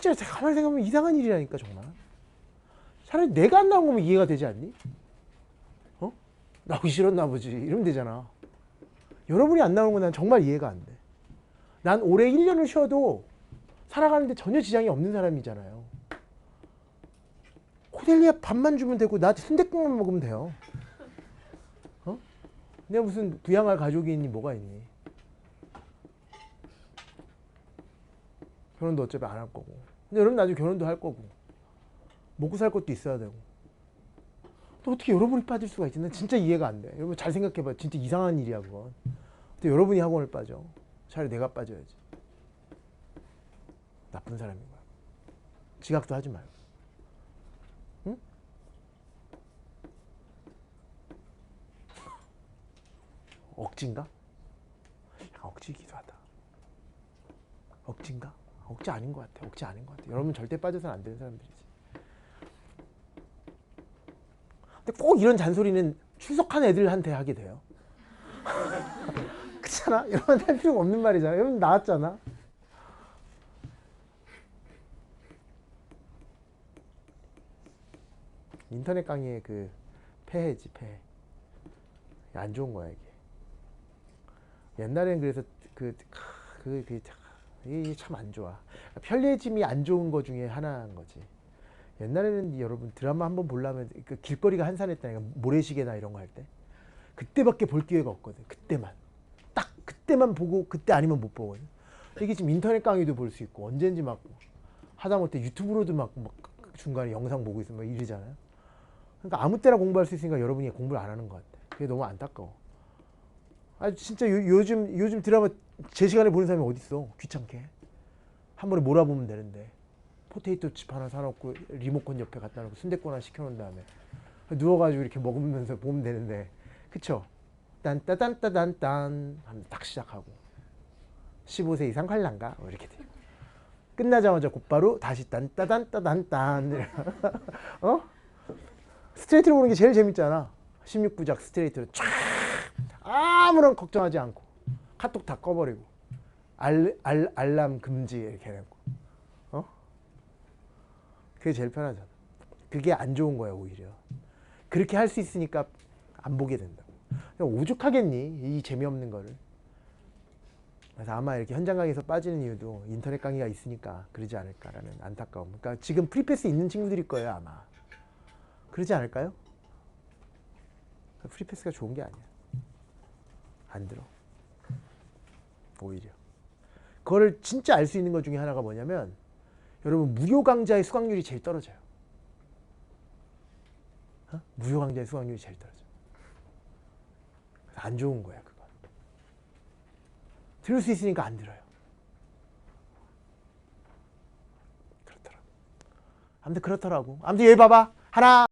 진짜 가만히 생각하면 이상한 일이라니까 정말. 차라리 내가 안 나온 거면 이해가 되지 않니? 어? 나오기 싫었나 보지. 이러면 되잖아. 여러분이 안 나오는 건 난 정말 이해가 안 돼. 난 올해 1년을 쉬어도 살아가는데 전혀 지장이 없는 사람이잖아요. 코델리아 밥만 주면 되고 나 순댓국만 먹으면 돼요. 어? 내가 무슨 부양할 가족이 있니 뭐가 있니? 결혼도 어차피 안 할 거고. 근데 여러분 나중에 결혼도 할 거고. 먹고 살 것도 있어야 되고. 또 어떻게 여러분이 빠질 수가 있지? 난 진짜 이해가 안 돼. 여러분 잘 생각해봐. 진짜 이상한 일이야 그건. 근데 여러분이 학원을 빠져. 차라리 내가 빠져야지. 나쁜 사람인 거야. 지각도 하지 말고. 응? 억지인가? 약간 억지이기도 하다. 억지인가? 억지 아닌 것 같아. 억지 아닌 것 같아. 여러분 절대 빠져서는 안 되는 사람들이지. 근데 꼭 이런 잔소리는 출석한 애들한테 하게 돼요. 그렇잖아. 여러분 할 필요가 없는 말이잖아. 여러분 나왔잖아. 인터넷 강의의 그 폐해지 폐해. 안 좋은 거야 이게. 옛날엔 그래서 그 그 참 안 좋아. 편리해짐이 안 좋은 거 중에 하나인 거지. 옛날에는 여러분 드라마 한번 보려면 그 길거리가 한산했다니까 모래시계나 이런 거 할 때 그때밖에 볼 기회가 없거든. 그때만 딱 그때만 보고 그때 아니면 못 보거든. 이게 지금 인터넷 강의도 볼 수 있고 언제인지 막 하다못해 유튜브로도 막, 막 중간에 영상 보고 있으면 막 이러잖아요. 그러니까 아무 때나 공부할 수 있으니까 여러분이 공부를 안 하는 것 같아. 그게 너무 안타까워. 아 진짜 요, 요즘 요즘 드라마 제 시간에 보는 사람이 어디 있어? 귀찮게. 한 번에 몰아보면 되는데. 포테이토 칩 하나 사놓고 리모컨 옆에 갖다 놓고 순댓국 하나 시켜놓은 다음에. 누워가지고 이렇게 먹으면서 보면 되는데. 그쵸? 딴따단따단딴 하면 딱 시작하고. 15세 이상 관람가? 뭐 이렇게 돼. 끝나자마자 곧바로 다시 딴따단따단딴. 어? 스트레이트로 보는 게 제일 재밌잖아. 16부작 스트레이트로 쫙 아무런 걱정하지 않고 카톡 다 꺼버리고 알, 알, 알람 금지 이렇게 해놓고 어? 그게 제일 편하잖아. 그게 안 좋은 거야 오히려. 그렇게 할 수 있으니까 안 보게 된다고 오죽하겠니 이 재미없는 거를. 그래서 아마 이렇게 현장 강의에서 빠지는 이유도 인터넷 강의가 있으니까 그러지 않을까라는 안타까움. 그러니까 지금 프리패스 있는 친구들일 거예요 아마. 그러지 않을까요? 프리패스가 좋은 게 아니야 안 들어. 오히려. 그거를 진짜 알 수 있는 것 중에 하나가 뭐냐면 여러분 무료 강좌의 수강률이 제일 떨어져요. 어? 무료 강좌의 수강률이 제일 떨어져. 안 좋은 거야 그거. 들을 수 있으니까 안 들어요. 그렇더라고. 아무튼 그렇더라고. 아무튼 여기 봐봐. 하나.